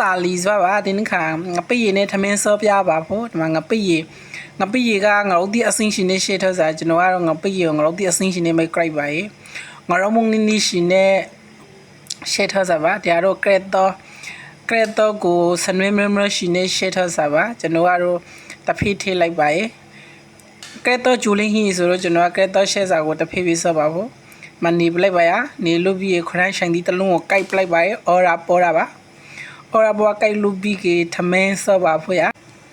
တာလီဆိုပါဒီနေ့ခါငပိရနဲ့ထမင်းစောပြပါဖို့ဒီမှာငပိရငပိရကငါတို့ဒီအစင်းရှင်နေရှေ့ထောက်စားကျွန်တော်ကတော့ငပိရငါတို့ဒီအစင်းရှင်နေမိတ်ကြိုက်ပါရေငါတို့မုန်နီနီရှင်နဲ့ရှေ့ထောက်စားပါတရားတော့ကရက်တော့ကရက်တော့ကိုစနွေးမမရှင်နေရှေ့ထောက်စားပါကျွန်တော်ကတော့တဖိထေးလိုက်ပါရေကရက်တော့ဂျူလင်းဟီဆိုတော့ကျွန်တော်ကရက်တော့ရှေ့စာကိုတဖိဖိစောပါဖို့မနေပလိုက်ပါရနေလို့ပြီးခရမ်းဆိုင်ဒီတလုံးကိုကြိုက်ပလိုက်ပါရေအော်ရာပေါ်တာပါ အော်ရဘွားကြိုက်လူပြီးကေထမင်းစောပါဖွေရ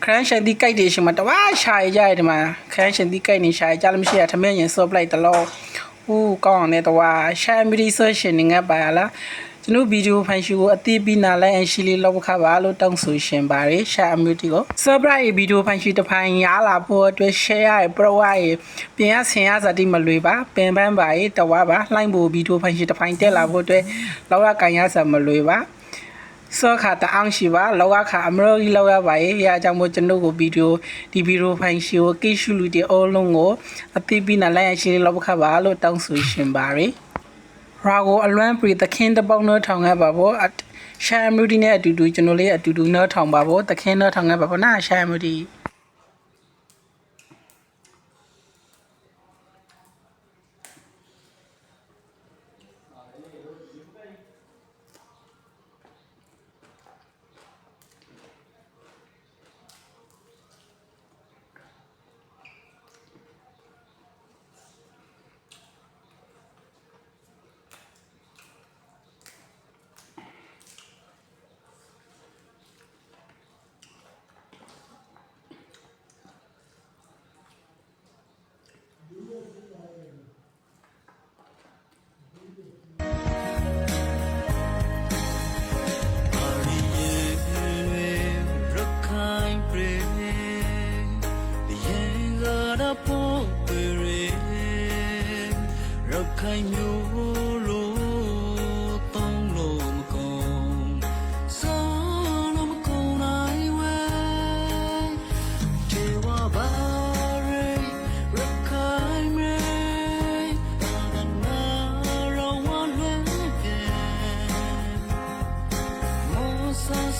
ခရမ်းရှင်ဒီကြိုက်တယ်ရှင်မတဝါရှာရကြရတယ်ဒီမှာခရမ်းရှင်ဒီကြိုက်နေရှာရကြလို့မရှိရထမင်းရင်စောပလိုက်တလို့ဟူးကောင်းအောင်နဲ့တဝါရှာမီဒီဆိုရှင်ငါပါလားကျွန်တော်ဗီဒီယိုဖိုင်ရှူကိုအတိပြီးနာလိုက်အရှိလေးလောက်ခပါလို့တောင်းဆိုရှင်ပါတယ်ရှာအမျိုးတီကို surprise ဗီဒီယိုဖိုင်ရှူတစ်ဖိုင်ရလာဖို့အတွက် share ရ pro ရပြင်ရဆင်ရဇာတိမလွေပါပင်ပန်းပါရေတဝါပါလှိုင်းဖို့ဗီဒီယိုဖိုင်ရှူတစ်ဖိုင်တက်လာဖို့အတွက်လောက်ရကန်ရဆာမလွေပါ စောခါတအောင်ရှိပါလောကခါအမရောကြီးလောက်ရပါရဲ့အဲအကြောင်းမို့ကျွန်တော်ကိုဗီဒီယိုဒီဗီဒီယိုဖိုင်ရှိကိုကိရှုလူတီအောလုံးကိုအတိပိနာလိုက်ရရှိလောက်ခါပါလို့တောင်းဆိုရှင်ပါရယ်ရာကိုအလွမ်းပရီသခင်တပေါင်းတော့ထောင်ခဲ့ပါဘောရှာမူဒီနဲ့အတူတူကျွန်တော်လေးအတူတူနော်ထောင်ပါဘောသခင်နော်ထောင်ခဲ့ပါဘောနာရှာမူဒီ ခိုင်မြ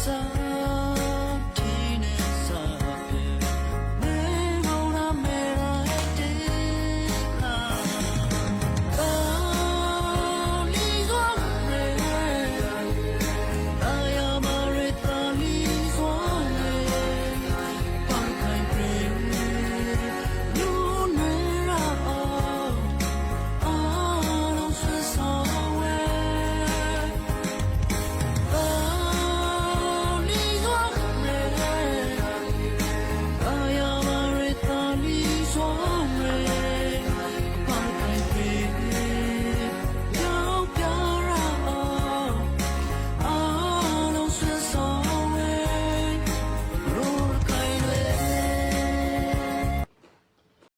sun.